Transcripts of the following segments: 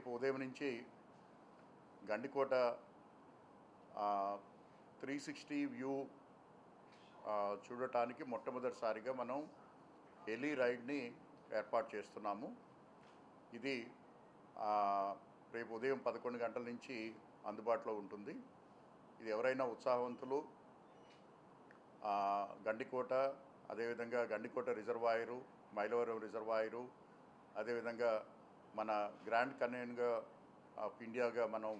రేపు ఉదయం నుంచి గండికోట త్రీ సిక్స్టీ వ్యూ చూడటానికి మొట్టమొదటిసారిగా మనం హెలీ రైడ్ని ఏర్పాటు చేస్తున్నాము. ఇది రేపు ఉదయం పదకొండు గంటల నుంచి అందుబాటులో ఉంటుంది. ఇది ఎవరైనా ఉత్సాహవంతులు గండికోట అదేవిధంగా గండికోట రిజర్వాయరు మైలవరం రిజర్వాయరు అదేవిధంగా మన గ్రాండ్ కన్యన్గా ఆఫ్ ఇండియాగా మనం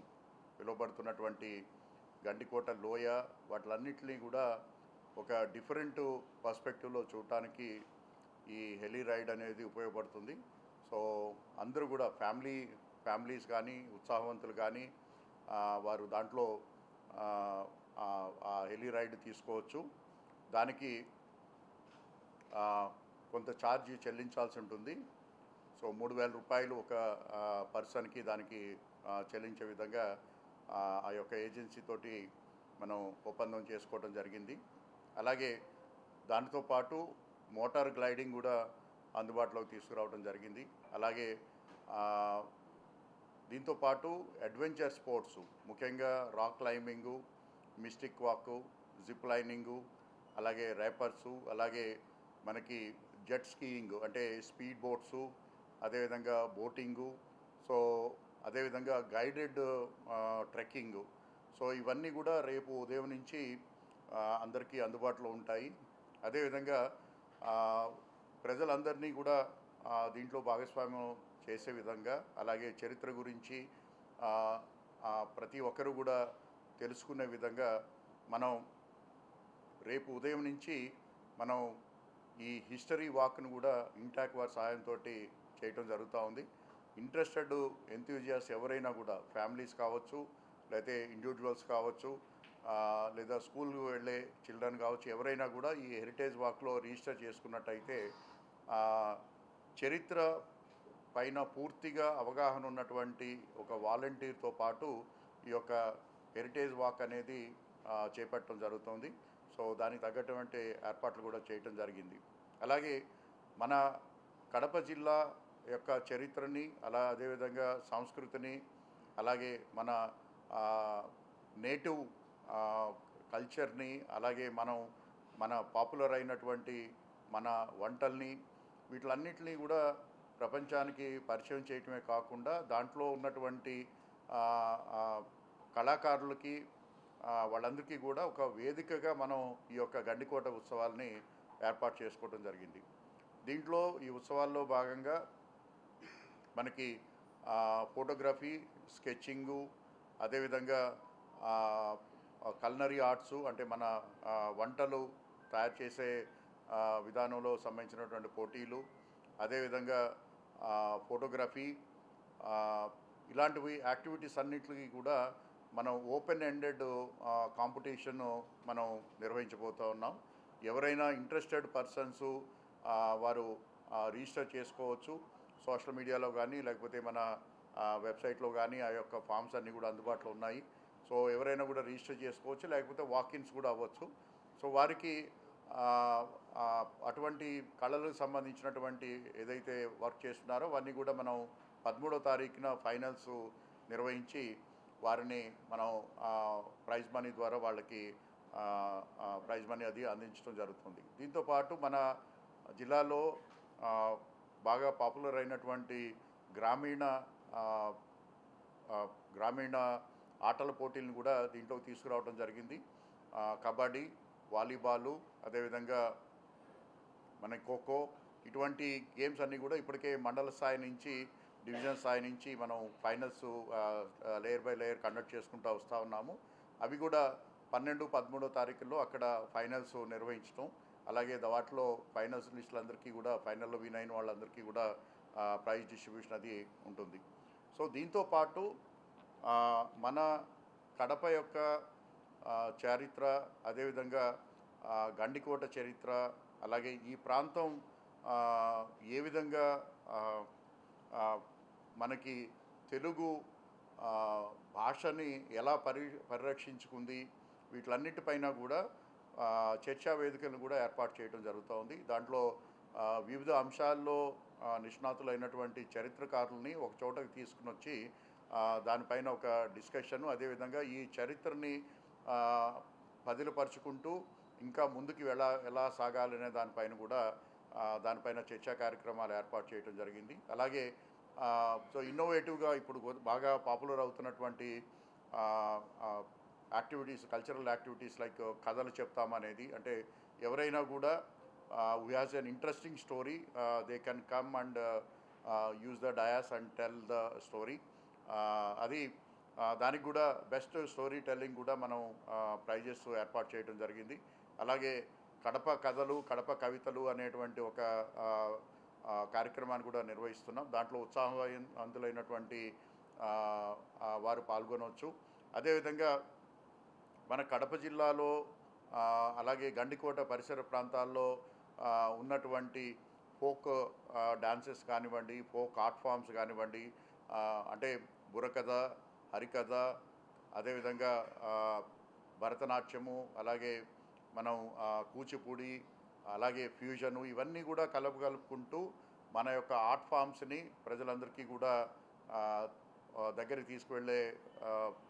పిలువబడుతున్నటువంటి గండికోట లోయ వాటిలన్నింటినీ కూడా ఒక డిఫరెంట్ పర్స్పెక్టివ్లో చూడటానికి ఈ హెలీ రైడ్ అనేది ఉపయోగపడుతుంది. సో అందరూ కూడా ఫ్యామిలీ ఫ్యామిలీస్ కానీ ఉత్సాహవంతులు కానీ వారు దాంట్లో ఆ, హెలీ రైడ్ తీసుకోవచ్చు. దానికి కొంత ఛార్జ్ చెల్లించాల్సి ఉంటుంది. సో మూడు వేల రూపాయలు ఒక పర్సన్కి దానికి చెల్లించే విధంగా ఆ, యొక్క ఏజెన్సీతోటి మనం ఒప్పందం చేసుకోవడం జరిగింది. అలాగే దానితో పాటు మోటార్ గ్లైడింగ్ కూడా అందుబాటులోకి తీసుకురావడం జరిగింది. అలాగే దీంతో పాటు అడ్వెంచర్ స్పోర్ట్స్ ముఖ్యంగా rock climbing mystic walk zip lining అలాగే ర్యాపర్సు అలాగే మనకి జెట్ స్కీయింగ్ అంటే స్పీడ్ బోట్సు అదేవిధంగా బోటింగు సో అదేవిధంగా గైడెడ్ ట్రెక్కింగ్. సో ఇవన్నీ కూడా రేపు ఉదయం నుంచి అందరికీ అందుబాటులో ఉంటాయి. అదేవిధంగా ప్రజలందరినీ కూడా దీంట్లో భాగస్వామ్యం చేసే విధంగా అలాగే చరిత్ర గురించి ప్రతి ఒక్కరు కూడా తెలుసుకునే విధంగా మనం రేపు ఉదయం నుంచి మనం ఈ హిస్టరీ వాక్ను కూడా ఇంటాక్ వారి సహాయంతో చేయటం జరుగుతూ ఉంది. ఇంట్రెస్టెడ్ ఎంతూజియాస్ ఎవరైనా కూడా ఫ్యామిలీస్ కావచ్చు లేకపోతే ఇండివిజువల్స్ కావచ్చు లేదా స్కూల్కి వెళ్ళే చిల్డ్రన్ కావచ్చు ఎవరైనా కూడా ఈ హెరిటేజ్ వాక్లో రిజిస్టర్ చేసుకున్నట్టయితే చరిత్ర పైన పూర్తిగా అవగాహన ఉన్నటువంటి ఒక వాలంటీర్తో పాటు ఈ యొక్క హెరిటేజ్ వాక్ అనేది చేపట్టడం జరుగుతుంది. సో దానికి తగ్గటువంటి ఏర్పాట్లు కూడా చేయటం జరిగింది. అలాగే మన కడప జిల్లా యొక్క చరిత్రని అలా అదేవిధంగా సంస్కృతిని అలాగే మన నేటివ్ కల్చర్ని అలాగే మనం మన పాపులర్ అయినటువంటి మన వంటల్ని వీటిలన్నిటినీ కూడా ప్రపంచానికి పరిచయం చేయటమే కాకుండా దాంట్లో ఉన్నటువంటి కళాకారులకి వాళ్ళందరికీ కూడా ఒక వేదికగా మనం ఈ యొక్క గండికోట ఉత్సవాల్ని ఏర్పాటు చేసుకోవడం జరిగింది. దీంట్లో ఈ ఉత్సవాల్లో భాగంగా మనకి ఫోటోగ్రఫీ స్కెచ్చింగు అదేవిధంగా కల్నరీ ఆర్ట్స్ అంటే మన వంటలు తయారు చేసే విధానంలో సంబంధించినటువంటి పోటీలు అదేవిధంగా ఫోటోగ్రఫీ ఇలాంటివి యాక్టివిటీస్ అన్నిటికీ కూడా మనం ఓపెన్ ఎండెడ్ కాంపిటీషన్ మనం నిర్వహించబోతూ ఉన్నాం. ఎవరైనా ఇంట్రెస్టెడ్ పర్సన్స్ వారు రిజిస్టర్ చేసుకోవచ్చు. సోషల్ మీడియాలో కానీ లేకపోతే మన వెబ్సైట్లో కానీ ఆ యొక్క ఫామ్స్ అన్నీ కూడా అందుబాటులో ఉన్నాయి. సో ఎవరైనా కూడా రిజిస్టర్ చేసుకోవచ్చు లేకపోతే వాకిన్స్ కూడా అవ్వచ్చు. సో వారికి అటువంటి కళలకు సంబంధించినటువంటి ఏదైతే వర్క్ చేస్తున్నారో అవన్నీ కూడా మనం పదమూడో తారీఖున ఫైనల్స్ నిర్వహించి వారిని మనం ప్రైజ్ మనీ ద్వారా వాళ్ళకి ప్రైజ్ మనీ అది అందించడం జరుగుతుంది. దీంతోపాటు మన జిల్లాలో బాగా పాపులర్ అయినటువంటి గ్రామీణ గ్రామీణ ఆటల పోటీలను కూడా దీంట్లోకి తీసుకురావడం జరిగింది. కబడ్డీ వాలీబాలు అదేవిధంగా మన ఖోఖో ఇటువంటి గేమ్స్ అన్నీ కూడా ఇప్పటికే మండల స్థాయి నుంచి డివిజన్ స్థాయి నుంచి మనం finals layer by layer conduct చేసుకుంటూ వస్తూ ఉన్నాము. అవి కూడా పన్నెండు పదమూడో తారీఖుల్లో అక్కడ ఫైనల్స్ నిర్వహించడం అలాగే ద- వాటిలో ఫైనల్స్ లిస్టులందరికీ కూడా ఫైనల్లో విన్ అయిన వాళ్ళందరికీ కూడా ప్రైజ్ డిస్ట్రిబ్యూషన్ అది ఉంటుంది. సో దీంతో పాటు మన కడప యొక్క చరిత్ర అదేవిధంగా గండికోట చరిత్ర అలాగే ఈ ప్రాంతం ఏ విధంగా మనకి తెలుగు భాషని ఎలా పరి పరిరక్షించుకుంది వీటిలన్నిటిపైన కూడా చర్చా వేదికలను కూడా ఏర్పాటు చేయడం జరుగుతూ ఉంది. దాంట్లో వివిధ అంశాల్లో నిష్ణాతులైనటువంటి చరిత్రకారుల్ని ఒక చోటకి తీసుకుని వచ్చి దానిపైన ఒక డిస్కషన్ అదేవిధంగా ఈ చరిత్రని పదిలపరుచుకుంటూ ఇంకా ముందుకు ఎలా ఎలా సాగాలనే దానిపైన కూడా దానిపైన చర్చా కార్యక్రమాలు ఏర్పాటు చేయడం జరిగింది. అలాగే సో ఇన్నోవేటివ్గా ఇప్పుడు బాగా పాపులర్ అవుతున్నటువంటి activities cultural activities like uh, కథలు చెప్తామనేది అంటే ఎవరైనా కూడా we has an interesting story they can come and use the dais and tell the story అది uh, దానికి కూడా బెస్ట్ స్టోరీ టెల్లింగ్ కూడా మనం uh, ప్రైజెస్ ఏర్పాటు చేయడం జరిగింది. అలాగే కడప కథలు కడప కవితలు అనేటువంటి ఒక కార్యక్రమాన్ని కూడా నిర్వహిస్తున్నాం. దాంట్లో ఉత్సాహం అందులైనటువంటి వారు పాల్గొనవచ్చు అదేవిధంగా మన కడప జిల్లాలో అలాగే గండికోట పరిసర ప్రాంతాల్లో ఉన్నటువంటి ఫోక్ డాన్సెస్ కానివ్వండి ఫోక్ ఆర్ట్ ఫామ్స్ కానివ్వండి అంటే బుర్రకథ హరికథ అదేవిధంగా భరతనాట్యము అలాగే మనం కూచిపూడి అలాగే ఫ్యూజను ఇవన్నీ కూడా కలపగలుపుకుంటూ మన యొక్క ఆర్ట్ ఫామ్స్ని ప్రజలందరికీ కూడా దగ్గరికి తీసుకువెళ్ళే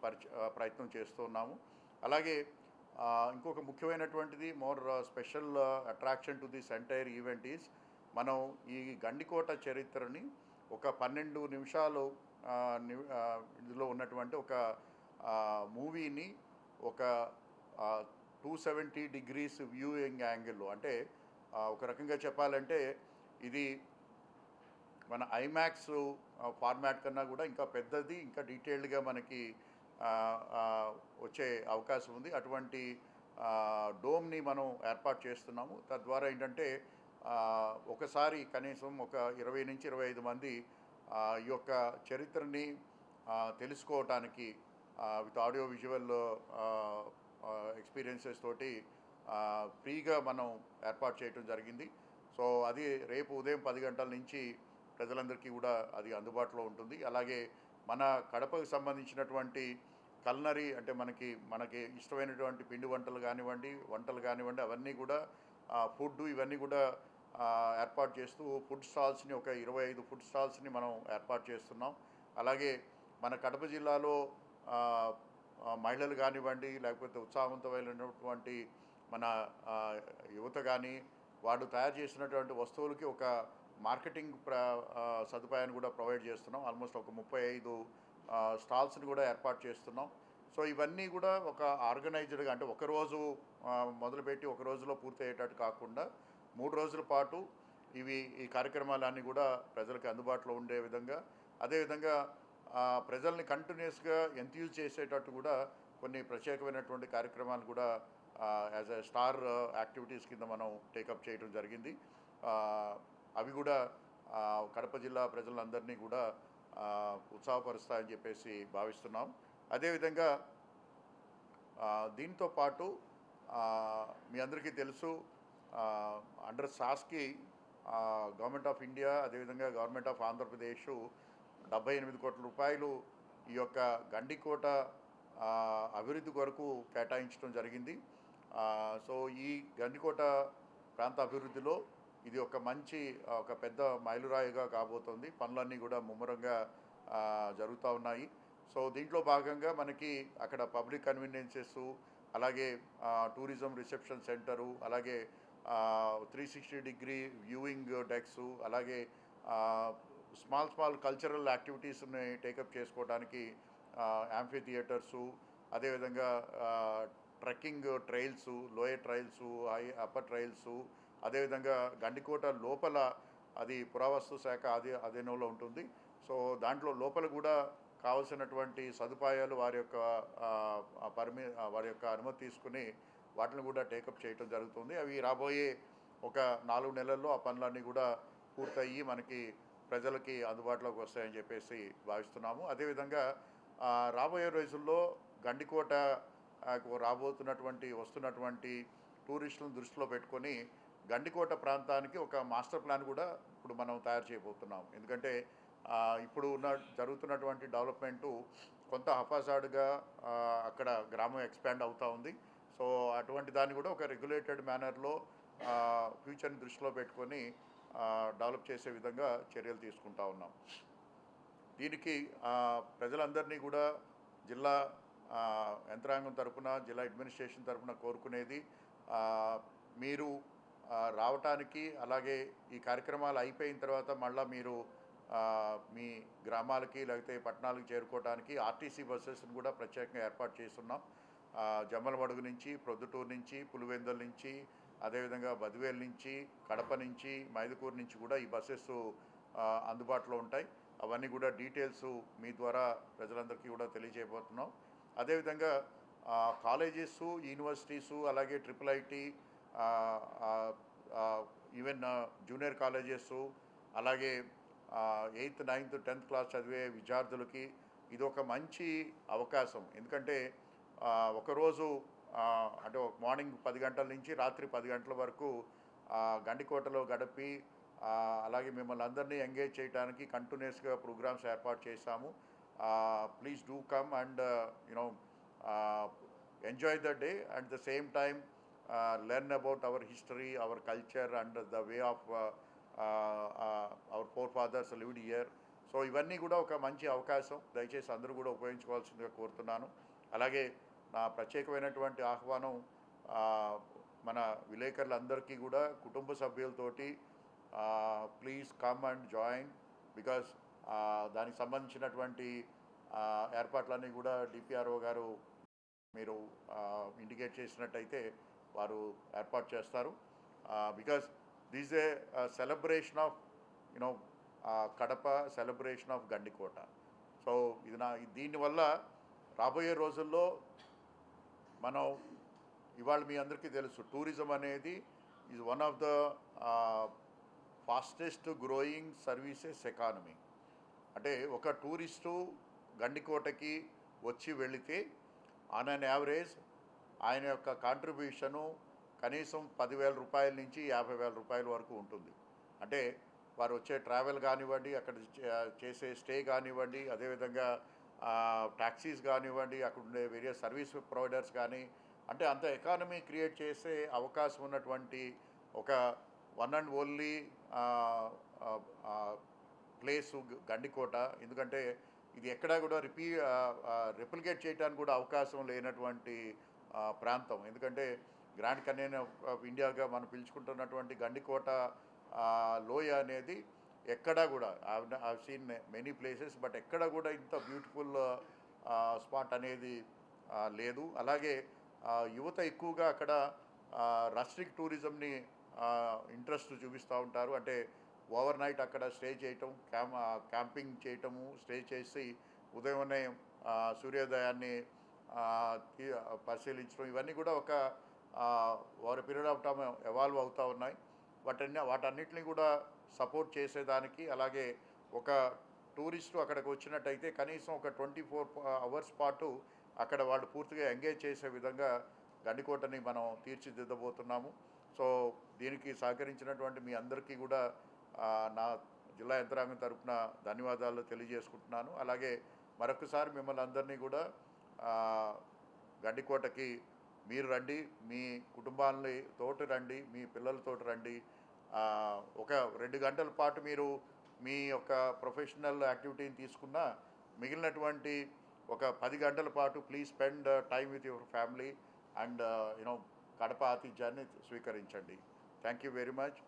పరిచ ప్రయత్నం చేస్తున్నాము అలాగే ఇంకొక ముఖ్యమైనటువంటిది more special attraction to this entire event is మనం ఈ గండికోట చరిత్రని ఒక పన్నెండు నిమిషాలు ఇందులో ఉన్నటువంటి ఒక మూవీని ఒక టూ సెవెంటీ డిగ్రీస్ వ్యూయింగ్ యాంగిల్లో అంటే ఒక రకంగా చెప్పాలంటే ఇది మన ఐమాక్స్ ఫార్మాట్ కన్నా కూడా ఇంకా పెద్దది ఇంకా డీటెయిల్డ్గా మనకి వచ్చే అవకాశం ఉంది. అటువంటి డోమ్ని మనం ఏర్పాటు చేస్తున్నాము. తద్వారా ఏంటంటే ఒకసారి కనీసం ఒక ఇరవై నుంచి ఇరవై ఐదు మంది ఈ యొక్క చరిత్రని తెలుసుకోవటానికి విత్ ఆడియో విజువల్ ఎక్స్పీరియన్సెస్ తోటి ఫ్రీగా మనం ఏర్పాటు చేయటం జరిగింది. సో అది రేపు ఉదయం పది గంటల నుంచి ప్రజలందరికీ కూడా అది అందుబాటులో ఉంటుంది. అలాగే మన కడపకు సంబంధించినటువంటి కల్నరీ అంటే మనకి మనకి ఇష్టమైనటువంటి పిండి వంటలు కానివ్వండి వంటలు కానివ్వండి అవన్నీ కూడా ఫుడ్ ఇవన్నీ కూడా ఏర్పాటు చేస్తూ ఫుడ్ స్టాల్స్ని ఒక ఇరవై ఐదు ఫుడ్ స్టాల్స్ని మనం ఏర్పాటు చేస్తున్నాం. అలాగే మన కడప జిల్లాలో మహిళలు కానివ్వండి లేకపోతే ఉత్సాహవంతమైనటువంటి మన యువత కానీ వాడు తయారు చేసినటువంటి వస్తువులకి ఒక మార్కెటింగ్ ప్ర సదుపాయాన్ని కూడా ప్రొవైడ్ చేస్తున్నాం. ఆల్మోస్ట్ ఒక ముప్పై ఐదు స్టాల్స్ని కూడా ఏర్పాటు చేస్తున్నాం. సో ఇవన్నీ కూడా ఒక ఆర్గనైజ్డ్గా అంటే ఒక రోజు మొదలుపెట్టి ఒక రోజులో పూర్తయ్యేటట్టు కాకుండా మూడు రోజుల పాటు ఇవి ఈ కార్యక్రమాలన్నీ కూడా ప్రజలకు అందుబాటులో ఉండే విధంగా అదేవిధంగా ప్రజల్ని కంటిన్యూస్గా ఎంత్యూజ్ చేసేటట్టు కూడా కొన్ని ప్రత్యేకమైనటువంటి కార్యక్రమాలు కూడా యాజ్ ఎ స్టార్ యాక్టివిటీస్ కింద మనం టేకప్ చేయడం జరిగింది. అవి కూడా కడప జిల్లా ప్రజలందరినీ కూడా ఉత్సాహపరుస్తాయని చెప్పేసి భావిస్తున్నాం. అదేవిధంగా దీంతో పాటు మీ అందరికీ తెలుసు అండర్ సాస్కి గవర్నమెంట్ ఆఫ్ ఇండియా అదేవిధంగా గవర్నమెంట్ ఆఫ్ ఆంధ్రప్రదేశ్ డెబ్బై ఎనిమిది కోట్ల రూపాయలు ఈ యొక్క గండికోట అభివృద్ధి కొరకు కేటాయించడం జరిగింది. సో ఈ గండికోట ప్రాంత అభివృద్ధిలో ఇది ఒక మంచి ఒక పెద్ద మైలురాయిగా కాబోతోంది. పనులన్నీ కూడా ముమ్మరంగా జరుగుతూ ఉన్నాయి. సో దీంట్లో భాగంగా మనకి అక్కడ పబ్లిక్ కన్వీనియన్సెస్ అలాగే టూరిజం రిసెప్షన్ సెంటరు అలాగే three sixty degree viewing decks అలాగే స్మాల్ స్మాల్ కల్చరల్ యాక్టివిటీస్ని టేకప్ చేసుకోవడానికి యాంఫీ థియేటర్సు అదేవిధంగా trekking trails lower trails high upper trails అదేవిధంగా గండికోట లోపల అది పురావస్తు శాఖ అది అధీనంలో ఉంటుంది. సో దాంట్లో లోపల కూడా కావలసినటువంటి సదుపాయాలు వారి యొక్క పరిమి వారి యొక్క అనుమతి తీసుకుని వాటిని కూడా టేకప్ చేయటం జరుగుతుంది. అవి రాబోయే ఒక నాలుగు నెలల్లో ఆ పనులన్నీ కూడా పూర్తయ్యి మనకి ప్రజలకి అందుబాటులోకి వస్తాయని చెప్పేసి భావిస్తున్నాము. అదేవిధంగా రాబోయే రోజుల్లో గండికోట రాబోతున్నటువంటి వస్తున్నటువంటి టూరిస్టులను దృష్టిలో పెట్టుకొని గండికోట ప్రాంతానికి ఒక మాస్టర్ ప్లాన్ కూడా ఇప్పుడు మనం తయారు చేయబోతున్నాం. ఎందుకంటే ఇప్పుడు ఉన్న జరుగుతున్నటువంటి డెవలప్మెంటు కొంత హఫాసాడుగా అక్కడ గ్రామం ఎక్స్పాండ్ అవుతూ ఉంది. సో అటువంటి దాన్ని కూడా ఒక రెగ్యులేటెడ్ మేనర్లో ఫ్యూచర్ని దృష్టిలో పెట్టుకొని డెవలప్ చేసే విధంగా చర్యలు తీసుకుంటా ఉన్నాం. దీనికి ప్రజలందరినీ కూడా జిల్లా యంత్రాంగం తరపున జిల్లా అడ్మినిస్ట్రేషన్ తరపున కోరుకునేది మీరు రావటానికి అలాగే ఈ కార్యక్రమాలు అయిపోయిన తర్వాత మళ్ళీ మీరు మీ గ్రామాలకి లేకపోతే పట్టణాలకు చేరుకోవడానికి ఆర్టీసీ బస్సెస్ని కూడా ప్రత్యేకంగా ఏర్పాటు చేస్తున్నాం. జమ్మలమడుగు నుంచి ప్రొద్దుటూరు నుంచి పులివెందుల నుంచి అదేవిధంగా బదివేలు నుంచి కడప నుంచి మైదుకూరు నుంచి కూడా ఈ బస్సెస్ అందుబాటులో ఉంటాయి. అవన్నీ కూడా డీటెయిల్స్ మీ ద్వారా ప్రజలందరికీ కూడా తెలియజేయబోతున్నాం. అదేవిధంగా కాలేజెస్ యూనివర్సిటీసు అలాగే triple IT even junior colleges అలాగే ఎయిత్ నైన్త్ టెన్త్ క్లాస్ చదివే విద్యార్థులకి ఇది ఒక మంచి అవకాశం. ఎందుకంటే ఒకరోజు అంటే మార్నింగ్ పది గంటల నుంచి రాత్రి పది గంటల వరకు గండికోటలో గడిపి అలాగే మిమ్మల్ని అందరినీ ఎంగేజ్ చేయడానికి కంటిన్యూస్గా ప్రోగ్రామ్స్ ఏర్పాటు చేశాము. Please do come and you know enjoy the day at the same time learn about our history our culture and the way of our forefathers lived year so ఇవన్నీ కూడా ఒక మంచి అవకాశం. దయచేసి అందరూ కూడా ఉపయోగించుకోవాల్సిందిగా కోరుతున్నాను. అలాగే నా ప్రత్యేకమైనటువంటి ఆహ్వానం మన విలేకరులందరికీ కూడా కుటుంబ సభ్యులతోటి please come and join because దానికి సంబంధించినటువంటి ఏర్పాట్లన్నీ కూడా డిపిఆర్ఓ గారు మీరు ఇండికేట్ చేసినట్టయితే వారు ఏర్పాటు చేస్తారు. Because this a celebration of you know Kadapa celebration of Gandikota. So ఇది నా దీనివల్ల రాబోయే రోజుల్లో మనం ఇవాళ మీ అందరికీ తెలుసు టూరిజం అనేది is one of the fastest growing services economy అంటే ఒక టూరిస్టు గండికోటకి వచ్చి వెళితే ఆన్ అన్ యావరేజ్ ఆయన యొక్క కాంట్రిబ్యూషను కనీసం పదివేల రూపాయల నుంచి యాభై వేల రూపాయల వరకు ఉంటుంది. అంటే వారు వచ్చే ట్రావెల్ కానివ్వండి అక్కడ చేసే స్టే కానివ్వండి అదేవిధంగా ట్యాక్సీస్ కానివ్వండి అక్కడ ఉండే వేరే సర్వీస్ ప్రొవైడర్స్ కానీ అంటే అంత ఎకానమీ క్రియేట్ చేసే అవకాశం ఉన్నటువంటి ఒక one and only place Gandikota. ఎందుకంటే ఇది ఎక్కడా కూడా రిపీ రిప్లికేట్ చేయడానికి కూడా అవకాశం లేనటువంటి ప్రాంతం. ఎందుకంటే గ్రాండ్ కన్యన్ ఆఫ్ ఇండియాగా మనం పిలుచుకుంటున్నటువంటి గండికోట లోయ అనేది ఎక్కడా కూడా I seen many places but ఎక్కడ కూడా ఇంత బ్యూటిఫుల్ స్పాట్ అనేది లేదు. అలాగే యువత ఎక్కువగా అక్కడ రస్ట్రిక్ టూరిజంని ఇంట్రెస్ట్ చూపిస్తూ ఉంటారు. అంటే ఓవర్ నైట్ అక్కడ స్టే చేయటం క్యామ్ క్యాంపింగ్ చేయటము స్టే చేసి ఉదయమే సూర్యోదయాన్ని పరిశీలించడం. ఇవన్నీ కూడా ఒక over period of time evolve అవుతూ ఉన్నాయి. వాటన్ని వాటన్నిటిని కూడా సపోర్ట్ చేసేదానికి అలాగే ఒక టూరిస్టు అక్కడికి వచ్చినట్టయితే కనీసం ఒక ట్వంటీ ఫోర్ అవర్స్ పాటు అక్కడ వాళ్ళు పూర్తిగా ఎంగేజ్ చేసే విధంగా గండికోటని మనం తీర్చిదిద్దబోతున్నాము. సో దీనికి సహకరించినటువంటి మీ అందరికీ కూడా నా జిల్లా యంత్రాంగం తరఫున ధన్యవాదాలు తెలియజేసుకుంటున్నాను. అలాగే మరొకసారి మిమ్మల్ని అందరినీ కూడా గడ్డికోటకి మీరు రండి మీ కుటుంబాలని తోటి రండి మీ పిల్లలతోటి రండి. ఒక రెండు గంటల పాటు మీరు మీ యొక్క ప్రొఫెషనల్ యాక్టివిటీని తీసుకున్న మిగిలినటువంటి ఒక పది గంటల పాటు please spend time with your family and you know Kadapa ఆతిథ్యాన్ని స్వీకరించండి. Thank you very much